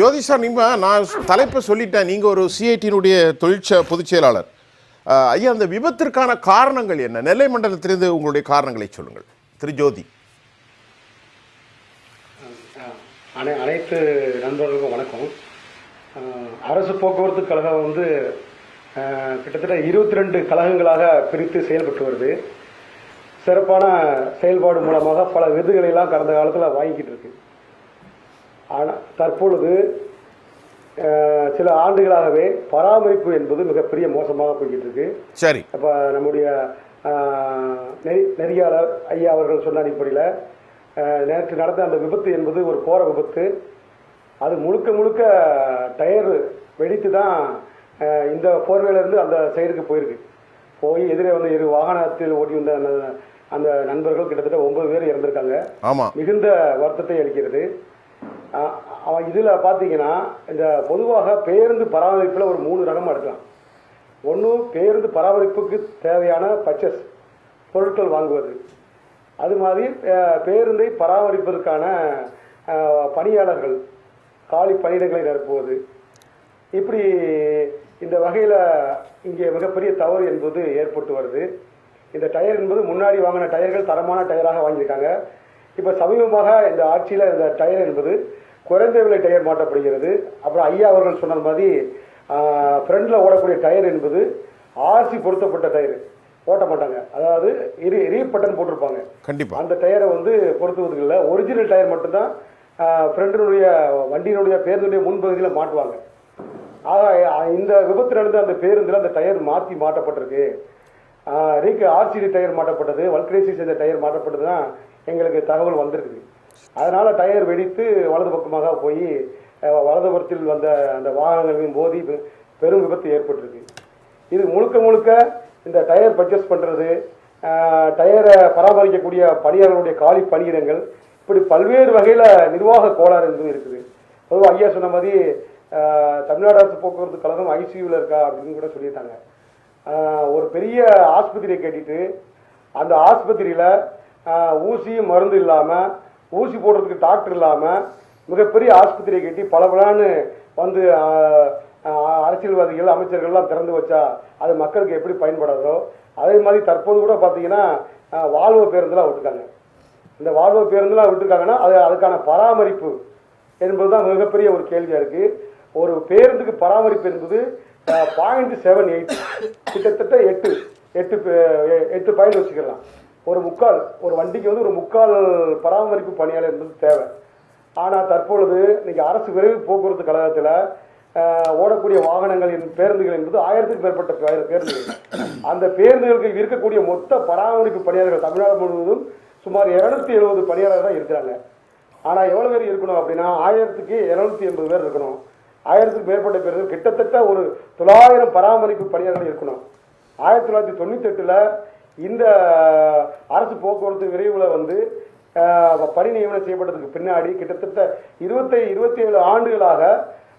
ஜோதிஷா நிம்மா நான் தலைப்பை சொல்லிட்டேன். நீங்கள் ஒரு சிஐடியினுடைய தொழிற்ச பொதுச் செயலாளர். ஐயா அந்த விபத்திற்கான காரணங்கள் என்ன? நெல்லை மண்டலத்திலிருந்து உங்களுடைய காரணங்களை சொல்லுங்கள். திரு ஜோதி. அனை அனைத்து நண்பர்களுக்கும் வணக்கம். அரசு போக்குவரத்து கழகம் வந்து கிட்டத்தட்ட இருபத்தி ரெண்டு கழகங்களாக பிரித்து செயல்பட்டு வருது. சிறப்பான செயல்பாடு மூலமாக பல விருதுகளை எல்லாம் கடந்த காலத்தில் வாங்கிக்கிட்டு இருக்கு. ஆனால் தற்பொழுது சில ஆண்டுகளாகவே பராமரிப்பு என்பது மிகப்பெரிய மோசமாக போய்கிட்டு இருக்கு சரி. அப்போ நம்முடைய நெறியாளர் ஐயா அவர்கள் சொன்ன அடிப்படையில் நேற்று நடந்த அந்த விபத்து என்பது ஒரு கோர விபத்து. அது முழுக்க முழுக்க டயர் வெடித்து தான் இந்த இருந்து அந்த சைடுக்கு போயிருக்கு. போய் எதிரே வந்து இரு வாகனத்தில் ஓட்டி வந்த அந்த நண்பர்கள் கிட்டத்தட்ட ஒன்பது பேர் இறந்திருக்காங்க. மிகுந்த வருத்தத்தை அளிக்கிறது. அவன் இதில் பார்த்தீங்கன்னா இந்த பொதுவாக பேருந்து பராமரிப்பில் ஒரு மூணு ரகமாக எடுக்கலாம். ஒன்று பேருந்து பராமரிப்புக்கு தேவையான பர்ச்சஸ் பொருட்கள் வாங்குவது. அது மாதிரி பேருந்தை பராமரிப்பதற்கான பணியாளர்கள் காலி பணியிடங்களை நிரப்புவது. இப்படி இந்த வகையில் இங்கே மிகப்பெரிய தவறு என்பது ஏற்பட்டு வருது. இந்த டயர் என்பது முன்னாடி வாங்கின டயர்கள் தரமான டயராக வாங்கியிருக்காங்க. இப்போ சமீபமாக இந்த ஆட்சியில் இந்த டயர் என்பது குறைந்த விலை டயர் மாட்டப்படுகிறது அப்புறம் ஐயா அவர்கள் சொன்னது மாதிரி ஃப்ரண்டில் ஓடக்கூடிய டயர் என்பது ஆர்சி பொருத்தப்பட்ட டயர். ஓட்ட மாட்டாங்க. அதாவது ரீ ரீபட்டன் போட்டிருப்பாங்க. கண்டிப்பா. அந்த டயரை வந்து பொருத்துவதுக்கு இல்லை. ஒரிஜினல் டயர் மட்டும்தான் ஃப்ரண்டினுடைய வண்டியினுடைய பேருந்துடைய முன்பகுதியில் மாட்டுவாங்க. ஆக இந்த விபத்து நடந்த அந்த பேருந்தில் அந்த டயர் மாற்றி மாட்டப்பட்டிருக்கு ரீக்கு ஆர்சிடி டயர் மாட்டப்பட்டது வல்கரேசி செய்த டயர் மாட்டப்பட்டது தான் எங்களுக்கு தகவல் வந்திருக்குது. அதனால் டயர் வெடித்து வலது பக்கமாக போய் வலதுபுறத்தில் வந்த அந்த வாகனங்களின் மோதி பெ- பெரும் விபத்து ஏற்பட்டிருக்கு. இது முழுக்க முழுக்க இந்த டயர் பர்ச்சேஸ் பண்ணுறது டயரை பராமரிக்கக்கூடிய பணியாளர்களுடைய காலி பணியிடங்கள் இப்படி பல்வேறு வகையில் நிர்வாக கோளாறு என்பது இருக்குது. பொதுவாக ஐயா சொன்ன மாதிரி தமிழ்நாடு அரசு போக்குவரத்து கழகம் ஐசியூவில் இருக்கா அப்படின்னு கூட சொல்லியிருக்காங்க. ஒரு பெரிய ஆஸ்பத்திரியை கேட்டுட்டு அந்த ஆஸ்பத்திரியில் ஊசி மருந்து இல்லாமல் ஊசி போடுறதுக்கு டாக்டர் இல்லாமல் மிகப்பெரிய ஆஸ்பத்திரியை கட்டி பளபளன்னு வந்து அரசியல்வாதிகள் அமைச்சர்கள்லாம் திறந்து வச்சா அது மக்களுக்கு எப்படி பயன்படாதோ அதே மாதிரி தற்போது கூட பார்த்தீங்கன்னா வாழ்வோ வால்வோ பேருந்துலாம் விட்டுருக்காங்க. இந்த வால்வோ பேருந்துலாம் விட்டுருக்காங்கன்னா அது அதுக்கான பராமரிப்பு என்பது தான் மிகப்பெரிய ஒரு கேள்வியாக இருக்குது ஒரு பேருந்துக்கு பராமரிப்பு என்பது பாயிண்ட் செவன் எயிட் கிட்டத்தட்ட எட்டு எட்டு பே- எ- எட்டு பாயிண்ட் வச்சுக்கலாம். ஒரு முக்கால் ஒரு வண்டிக்கு வந்து ஒரு முக்கால் பராமரிப்பு பணியாளர் என்பது தேவை. ஆனால் தற்பொழுது இன்றைக்கி அரசு விரைவு போக்குவரத்து கழகத்தில் ஓடக்கூடிய வாகனங்களின் பேருந்துகள் என்பது ஆயிரத்துக்கு மேற்பட்ட பேருந்துகள். அந்த பேருந்துகளுக்கு இருக்கக்கூடிய மொத்த பராமரிப்பு பணியாளர்கள் தமிழ்நாடு முழுவதும் சுமார் இருநூத்தி எழுபது பணியாளர்கள் தான் இருக்கிறாங்க. ஆனால் எவ்வளோ பேர் இருக்கணும் அப்படின்னா ஆயிரத்துக்கு இரநூத்தி எண்பது பேர் இருக்கணும். ஆயிரத்துக்கு மேற்பட்ட பேர் கிட்டத்தட்ட ஒரு தொள்ளாயிரம் பராமரிப்பு பணியாளர்கள் இருக்கணும். ஆயிரத்தி தொள்ளாயிரத்தி தொண்ணூத்தெட்டில் இந்த அரசு போக்குவரத்து விரைவில் வந்து பணி நியமனம் செய்யப்பட்டதுக்கு பின்னாடி கிட்டத்தட்ட இருபத்தி இருபத்தி ஏழு ஆண்டுகளாக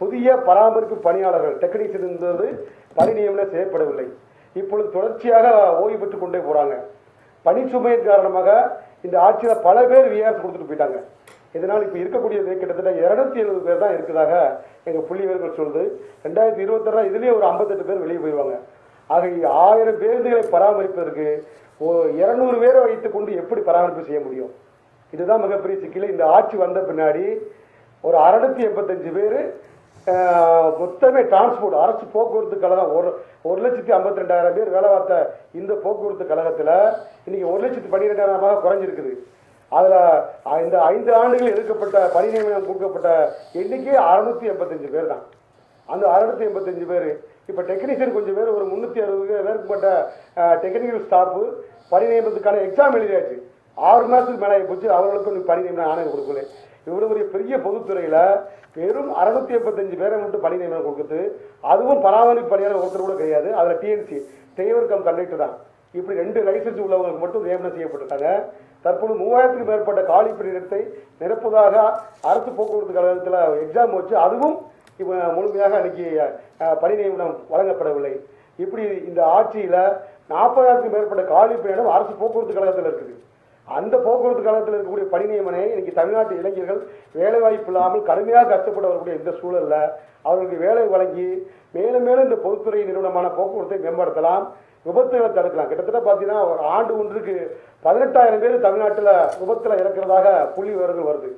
புதிய பராமரிப்பு பணியாளர்கள் டெக்னீஷியன் இருந்தது பணி நியமனம் செய்யப்படவில்லை. இப்பொழுது தொடர்ச்சியாக ஓய்வு பெற்று கொண்டே போறாங்க. பணிச்சுமையின் காரணமாக இந்த ஆட்சியில் பல பேர் விஆர்எஸ் கொடுத்துட்டு போயிட்டாங்க. இதனால் இப்போ இருக்கக்கூடியது கிட்டத்தட்ட இரநூத்தி எழுபது பேர் தான் இருக்கிறதாக எங்கள் புள்ளிவிவரங்கள் சொல்லுது. ரெண்டாயிரத்தி இருபத்தாறு இதுலேயே ஒரு ஐம்பத்தெட்டு பேர் வெளியே போயிடுவாங்க ஆக ஆயிரம் பேருந்துகளை பராமரிப்பதற்கு ஒரு இருநூறு பேரை வைத்துக் கொண்டு எப்படி பராமரிப்பு செய்ய முடியும்? இதுதான் மிகப்பெரிய சிக்கல். இந்த ஆட்சி வந்த பின்னாடி ஒரு அறுநூத்தி எண்பத்தஞ்சு பேர் மொத்தமே டிரான்ஸ்போர்ட் அரசு போக்குவரத்து கழகம் ஒரு ஒரு லட்சத்தி ஐம்பத்தி ரெண்டாயிரம் பேர் வேலை பார்த்த இந்த போக்குவரத்து கழகத்தில் இன்னைக்கு ஒரு லட்சத்தி பன்னிரெண்டாயிரமாக குறைஞ்சிருக்குது. அதில் இந்த ஐந்து ஆண்டுகள் எடுக்கப்பட்ட பணி நியமனம் கொடுக்கப்பட்ட எண்ணிக்கை அறுநூத்தி எண்பத்தஞ்சு பேர் தான் அந்த அறுநூத்தி எண்பத்தஞ்சு பேர் இப்போ டெக்னீஷியன் கொஞ்சம் பேர் ஒரு முந்நூற்றி அறுபது பேருக்குப்பட்ட டெக்னிக்கல் ஸ்டாஃபு பணி நியமனத்துக்கான எக்ஸாம் எழுதியாச்சு. ஆறு மாதத்துக்கு மேலே போச்சு. அவர்களுக்கும் இன்னும் பணி நியமனம் ஆணையம் கொடுக்கல. இவ்வளவு பெரிய பொதுத்துறையில் வெறும் அறுநூத்தி எண்பத்தஞ்சு பேரை மட்டும் பணி நியமனம் கொடுக்குது. அதுவும் பராமரிப்பு பணியாளர் ஒருத்தர் கூட கிடையாது. அதில் டிஎன்சி டிரைவர் கம் கண்டக்டர் தான். இப்படி ரெண்டு லைசன்ஸ் உள்ளவங்களுக்கு மட்டும் நியமனம் செய்யப்பட்டிருக்காங்க. தற்போது மூவாயிரத்துக்கு மேற்பட்ட காலி பணியிடத்தை நிரப்புவதாக அரசு போக்குவரத்து கழகத்தில் எக்ஸாம் வச்சு அதுவும் இப்போ முழுமையாக அன்னைக்கு பணி நியமனம் வழங்கப்படவில்லை. இப்படி இந்த ஆட்சியில் நாற்பதாயிரத்துக்கு மேற்பட்ட காலி பணியிடம் அரசு போக்குவரத்து கழகத்தில் இருக்குது. அந்த போக்குவரத்து கழகத்தில் இருக்கக்கூடிய பணி நியமனை இன்னைக்கு தமிழ்நாட்டு இளைஞர்கள் வேலைவாய்ப்பு இல்லாமல் கடுமையாக கஷ்டப்பட்டு வரக்கூடிய இந்த சூழலில் அவர்களுக்கு வேலை வழங்கி மேலும் மேலும் இந்த பொதுத்துறை நிறுவனமான போக்குவரத்தை மேம்படுத்தலாம் விபத்துகளை தடுக்கலாம். கிட்டத்தட்ட பார்த்தீங்கன்னா ஒரு ஆண்டு ஒன்றுக்கு பதினெட்டாயிரம் பேர் தமிழ்நாட்டில் விபத்தில் இறக்கிறதாக புள்ளி விவரங்கள் வருது.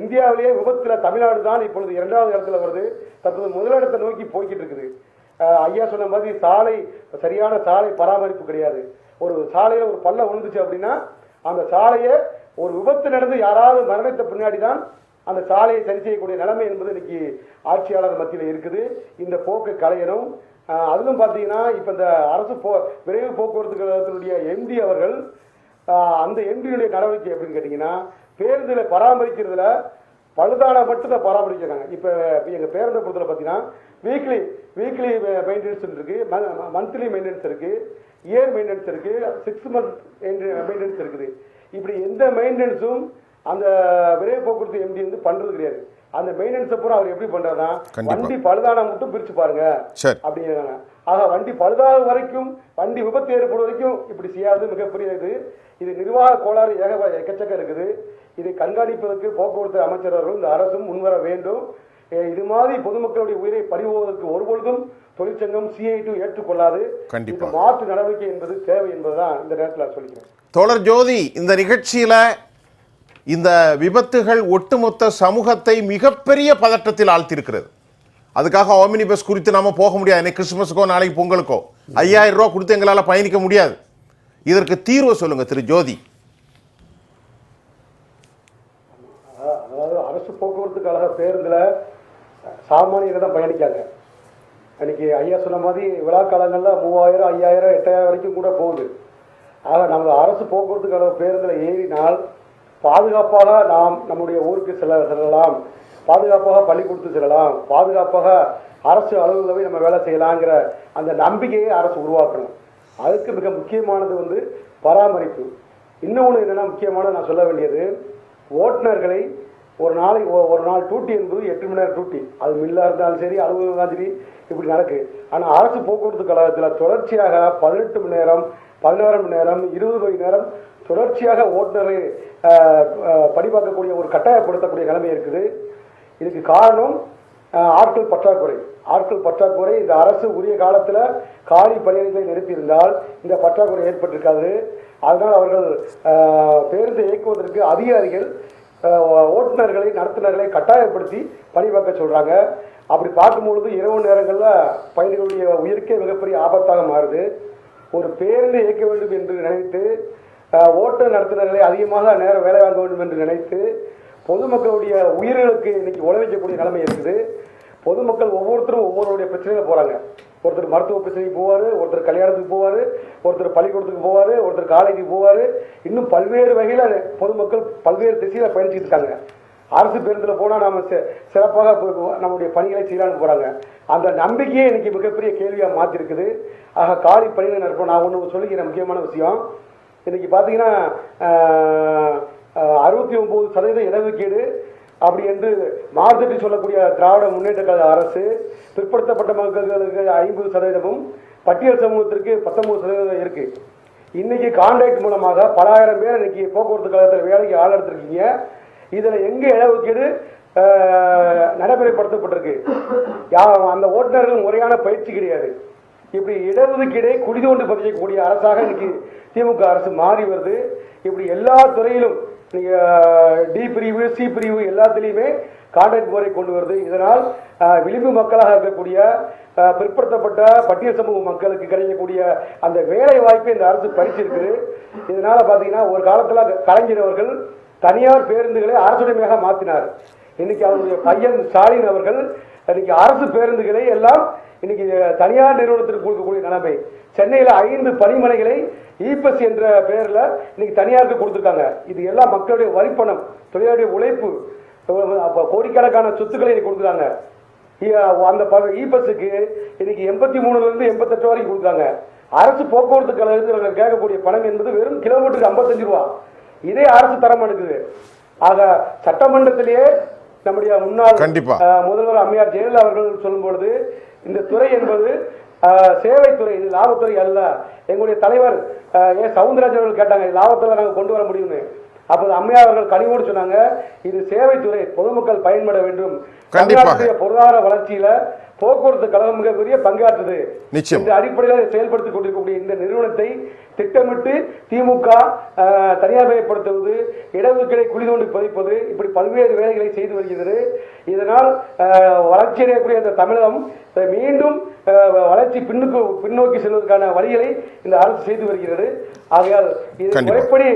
இந்தியாவிலேயே விபத்தில் தமிழ்நாடு தான் இப்பொழுது இரண்டாவது இடத்துல வருது. தற்போது முதலிடத்தை நோக்கி போய்கிட்டு இருக்குது. ஐயா சொன்ன மாதிரி சாலை சரியான சாலை பராமரிப்பு கிடையாது. ஒரு சாலையில் ஒரு பள்ளம் விழுந்துச்சு அப்படின்னா அந்த சாலையை ஒரு விபத்து நடந்து யாராவது மரணித்த பின்னாடி தான் அந்த சாலையை சரி செய்யக்கூடிய நிலைமை என்பது இன்னைக்கு ஆட்சியாளர் மத்தியில் இருக்குது. இந்த போக்கு கலையணும். அதிலும் பார்த்தீங்கன்னா இப்போ இந்த அரசு போ விரைவு போக்குவரத்து கழகத்தினுடைய எம்டி அவர்கள் அந்த எம்பியுடைய நடவடிக்கை எப்படின்னு கேட்டிங்கன்னா பேருந்துகளை பராமரிக்கிறதுல பழுதான மட்டும் தான் பராமரிக்கிறாங்க இப்போ எங்கள் பேருந்தை பொறுத்தவரை பார்த்தீங்கன்னா வீக்லி வீக்லி மெயின்டெனன்ஸ் இருக்கு. மந்த்லி மெயின்டெனன்ஸ் இருக்கு. இயர் மெயின்டெனன்ஸ் இருக்கு. சிக்ஸ் மந்த் மெயின்டெனன்ஸ் இருக்குது. இப்படி எந்த மெயின்டெனன்ஸும் அந்த விரைவு போக்குவரத்து எம்டி வந்து பண்றது கிடையாது. அந்த மெயின்டெனன்ஸை பூரா அவர் எப்படி பண்றாருன்னா. வண்டி பழுதான மட்டும் பிரிச்சு பாருங்க. அப்படிங்கிறாங்க. ஆக வண்டி பழுதாத வரைக்கும் வண்டி விபத்து ஏற்படும் வரைக்கும் இப்படி செய்யாது மிகப்பெரிய இது. இது நிர்வாக கோளாறு ஏக எக்கச்சக்கம் இருக்குது. இதை கண்காணிப்பதற்கு போக்குவரத்து அமைச்சர் அவர்கள் இந்த அரசும் முன்வர வேண்டும். இது மாதிரி பொதுமக்களுடைய உயிரை பறிவோவதற்கு ஒருபொழுதும் தொழிற்சங்கம் சிஐடி ஏற்றுக்கொள்ளாது கண்டிப்பா. இது மாற்று நடவடிக்கை என்பது தேவை என்பதுதான் இந்த நேரத்தில் சொல்லிக்கிறேன். தோழர் ஜோதி இந்த நிகழ்ச்சியில இந்த விபத்துகள் ஒட்டுமொத்த சமூகத்தை மிகப்பெரிய பதட்டத்தில் ஆழ்த்திருக்கிறது அதுக்காக ஓமினி பஸ் குறித்து நாம போக முடியாது. இன்னைக்கு கிறிஸ்துமஸுக்கோ நாளைக்கு பொங்கலுக்கோ. ஐயாயிரம் ரூபா கொடுத்து எங்களால் பயணிக்க முடியாது. இதற்கு தீர்வு சொல்லுங்க திரு ஜோதி அஹ் அதாவது அரசு போக்குவரத்து கழக பேருந்துல சாமானியர்கள் தான் பயணிக்காங்க. அன்றைக்கி ஐயா சொன்ன மாதிரி விழா மூவாயிரம் ஐயாயிரம் எட்டாயிரம் வரைக்கும் கூட போகுது. ஆக நமது அரசு போக்குவரத்துக்கான பேருந்தில் ஏறினால் பாதுகாப்பாக நாம் நம்முடைய ஊருக்கு செல்ல செல்லலாம். பாதுகாப்பாக பள்ளிக்கூடத்துக்கு செல்லலாம். பாதுகாப்பாக அரசு அலுவலகமே நம்ம வேலை செய்யலாங்கிற அந்த நம்பிக்கையை அரசு உருவாக்கணும். அதுக்கு மிக முக்கியமானது வந்து பராமரிப்பு. இன்னொன்று என்னென்னா முக்கியமானது நான் சொல்ல வேண்டியது ஓட்டுநர்களை ஒரு நாளைக்கு ஒரு நாள் டூட்டி என்பது எட்டு மணி நேரம் டூட்டி அது மில்லாக இருந்தாலும் சரி அலுவலகம் இருந்தாலும் சரி இப்படி நடக்கு. ஆனால் அரசு போக்குவரத்து கழகத்தில் தொடர்ச்சியாக பதினெட்டு மணி நேரம் பதினாறு மணி நேரம் இருபது மணி நேரம் தொடர்ச்சியாக ஓட்டுநரை ஆஹ், பணிபார்க்கக்கூடிய ஒரு கட்டாயப்படுத்தக்கூடிய நிலைமை இருக்குது. இதுக்கு காரணம் ஆட்கள் பற்றாக்குறை. ஆட்கள் பற்றாக்குறை இந்த அரசு உரிய காலத்தில் காலி பணியிடங்களை நிறுத்தியிருந்தால் இந்த பற்றாக்குறை ஏற்பட்டிருக்காது. அதனால் அவர்கள் பேருந்தை பேருந்து இயக்குவதற்கு அதிகாரிகள் ஓட்டுநர்களை நடத்துனர்களை கட்டாயப்படுத்தி பணி பார்க்க அப்படி பார்க்கும்பொழுது இரவு நேரங்களில் பயணிகளுடைய உயிருக்கே மிகப்பெரிய ஆபத்தாக மாறுது. ஒரு பேருந்து இயக்க வேண்டும் என்று நினைத்து ஓட்டு ஓட்டுநர் நடத்துனர்களை அதிகமாக நேரம் வேலை வாங்க வேண்டும் என்று நினைத்து பொதுமக்களுடைய உயிர்களுக்கு இன்னைக்கு உழவிக்கக்கூடிய நிலைமை இருக்குது. பொதுமக்கள் ஒவ்வொருத்தரும் ஒவ்வொருடைய பிரச்சனையில் போகிறாங்க ஒருத்தர் மருத்துவ பிரச்சனைக்கு போவார் ஒருத்தர் கல்யாணத்துக்கு போவார் ஒருத்தர் பள்ளிக்கூடத்துக்கு போவார் ஒருத்தர் காலேஜுக்கு போவார். இன்னும் பல்வேறு வகையில் பொதுமக்கள் பல்வேறு திசையில் பயணிச்சுட்டு இருக்காங்க. அரசு பேருந்தில் போனால் நாம் சி- சிறப்பாக நம்முடைய பணிகளை செய்யலான்னு போகிறாங்க அந்த நம்பிக்கையே இன்றைக்கி மிகப்பெரிய கேள்வியாக மாற்றிருக்குது ஆக காலி பணிகளை நடப்போம் நான் ஒன்று சொல்லிக்கிறேன் முக்கியமான விஷயம். இன்றைக்கி பார்த்தீங்கன்னா அறுபத்தி ஒம்பது சதவீத இடஒதுக்கீடு அப்படி என்று மாறுதட்டி சொல்லக்கூடிய திராவிட முன்னேற்ற கழக அரசு பிற்படுத்தப்பட்ட மக்களுக்கு ஐம்பது சதவீதமும் பட்டியல் சமூகத்திற்கு பத்தொன்பது சதவீதம் இருக்கு. இன்னைக்கு கான்ட்ராக்ட் மூலமாக பல ஆயிரம் பேர் இன்னைக்கு போக்குவரத்து கழகத்தில் வேலைக்கு ஆள் எடுத்திருக்கீங்க. இதுல எங்க இடஒதுக்கீடு நடைமுறைப்படுத்தப்பட்டிருக்கு. யா- அந்த ஓட்டுநர்கள் முறையான பயிற்சி கிடையாது. இப்படி இடஒதுக்கீடை குடிதோண்டு பதிக்கக்கூடிய அரசாக இன்னைக்கு திமுக அரசு மாறி வருது. இப்படி எல்லா துறையிலும் டி பிரிவு சி பிரிவு எல்லாத்துலேயுமே கான்ட்ராக்ட் முறை கொண்டு வருது. இதனால் விளிம்பு மக்களாக இருக்கக்கூடிய பிற்படுத்தப்பட்ட பட்டியல் சமூக மக்களுக்கு கிடைக்கக்கூடிய அந்த வேலை வாய்ப்பை இந்த அரசு பறிச்சிருக்குது இதனால் பார்த்தீங்கன்னா ஒரு காலத்தில் கலைஞர் அவர்கள் தனியார் பேருந்துகளை அரசுடைமையாக மாற்றினார் இன்னைக்கு அவருடைய பையன் ஸ்டாலின் அவர்கள் இன்னைக்கு அரசு பேருந்துகளை எல்லாம் இன்னைக்கு தனியார் நிறுவனத்திற்கு கொடுக்கக்கூடிய நிலைமை. சென்னையில் ஐந்து பணிமனைகளை ஈபஸ் என்ற பெயர்ல இன்னைக்கு தனியாருக்கு கொடுத்துருக்காங்க. இது எல்லாம் மக்களுடைய வரிப்பணம் தொழிலாளருடைய உழைப்பு கோடிக்கணக்கான சொத்துக்களை இன்னைக்கு கொடுக்குறாங்க. இ- அந்த இபஸ்ஸுக்கு இன்னைக்கு எண்பத்தி மூணுல இருந்து எண்பத்தெட்டு வரைக்கும் கொடுக்குறாங்க. அரசு போக்குவரத்து கழகத்தில் கேட்கக்கூடிய பணம் என்பது வெறும் கிலோமீட்டருக்கு ஐம்பத்தஞ்சு ரூபா. இதே அரசு தரம் எடுக்குது ஆக சட்டமன்றத்திலேயே நம்முடைய முன்னாள் முதல்வர் அம்மையார் ஜெயலலிதா அவர்கள் சொல்லும் பொழுது இந்த துறை என்பது சேவைத்துறை இது லாபத்துறை அல்ல. எங்களுடைய தலைவர் ஏ. சவுந்தரராஜன் அவர்கள் கேட்டாங்க இது லாபத்தில் நாங்கள் கொண்டு வர முடியும்னு. அப்போது அம்மையார் அவர்கள் கனிவோடு சொன்னாங்க இது சேவைத்துறை பொதுமக்கள் பயன்பட வேண்டும். தமிழ்நாட்டுடைய பொருளாதார வளர்ச்சியில போக்குவரத்து கழகம் மிகப்பெரிய பங்காற்றுது நிச்சயம். இந்த அடிப்படையில் செயல்படுத்திக் கொண்டிருக்கக்கூடிய இந்த நிறுவனத்தை திட்டமிட்டு திமுக தனியார்மயப்படுத்துவது இடஒதுக்கீடை குழி தோண்டி பதிப்பது இப்படி பல்வேறு வேலைகளை செய்து வருகிறது இதனால் ஆஹ், வளர்ச்சியடையக்கூடிய இந்த தமிழகம் மீண்டும் வளர்ச்சி பின்னுக்கு பின்னோக்கி செல்வதற்கான வழிகளை இந்த அரசு செய்து வருகிறது ஆகையால் இது. முறைப்படி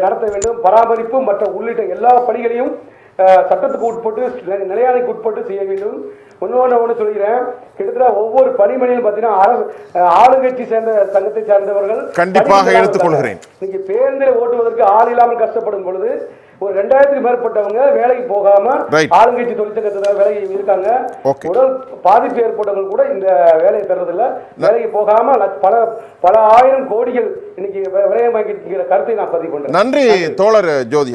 நடத்த வேண்டும் பராமரிப்பு மற்ற உள்ளிட்ட எல்லா பணிகளையும் சட்டத்துக்கு உட்பட்டு நிலை- நிலையாணைக்கு உட்பட்டு செய்ய வேண்டும். இன்னொன்று ஒன்று சொல்கிறேன் கிட்டத்தட்ட ஒவ்வொரு பணிமனையிலும் பார்த்தீங்கன்னா அரசு ஆளுங்கட்சி சேர்ந்த சங்கத்தை சார்ந்தவர்கள் கண்டிப்பாக எடுத்துக்கொள்கிறேன். இன்னைக்கு பேருந்தில் ஓட்டுவதற்கு ஆள் இல்லாமல் கஷ்டப்படும் பொழுது ஒரு ரெண்டாயிரத்துக்கு மேற்பட்டவங்க வேலைக்கு போகாம. ஆளுங்கட்சி தொழிற்சங்கத்தில் வேலைக்கு இருக்காங்க. உடல் பாதிப்பு ஏற்பட்டவங்க கூட இந்த வேலையை தர்றதில்ல வேலைக்கு போகாம பல பல ஆயிரம் கோடிகள் இன்னைக்கு விரயமாக்கி கருத்தை நான் பதிவு பண்றேன். நன்றி தோழர் ஜோதி